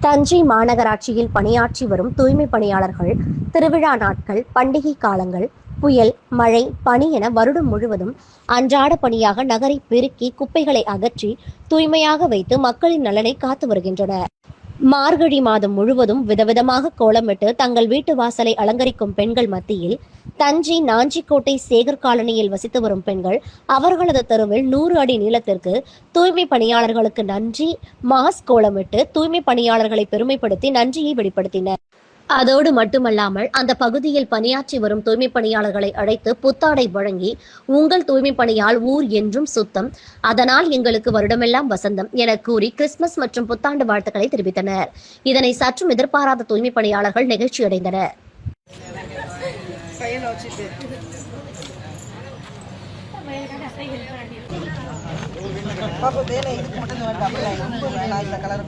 தஞ்சை மாநகராட்சியில் பணியாற்றி வரும் தூய்மை பணியாளர்கள் திருவிழா நாட்கள் பண்டிகை காலங்கள் புயல் மழை பனி என வருடம் முழுவதும் அன்றாட பணியாக நகரை பெருக்கி குப்பைகளை அகற்றி தூய்மையாக வைத்து மக்களின் நலனை காத்து வருகின்றனர். மார்கழி மாதம் முழுவதும் விதவிதமாக கோலமிட்டு தங்கள் வீட்டு வாசலை அலங்கரிக்கும் பெண்கள் மத்தியில் தஞ்சை நாஞ்சிக்கோட்டை சேகர் காலனியில் வசித்து வரும் பெண்கள் அவர்களது தெருவில் நூறு அடி நீளத்திற்கு தூய்மை பணியாளர்களுக்கு நன்றி மாஸ் கோலமிட்டு தூய்மை பணியாளர்களை பெருமைப்படுத்தி நன்றியை வெளிப்படுத்தினர். அதோடு மட்டுமல்லாமல் அந்த பகுதியில் பணியாற்றி வரும் தூய்மை பணியாளர்களை அழைத்து புத்தாடை வழங்கி உங்கள் தூய்மை பணியால் ஊர் என்றும் சுத்தம். அதனால் எங்களுக்கு வருடமெல்லாம் வசந்தம் என கூறி கிறிஸ்துமஸ் மற்றும் புத்தாண்டு வாழ்த்துக்களை தெரிவித்தனர். இதனை சற்றும் எதிர்பாராத தூய்மை பணியாளர்கள் நிகழ்ச்சியடைந்தனர் பாப்பா வேலை இதுக்கு மட்டும் வேண்டாம் ரொம்ப வேணாம் இந்த கலர்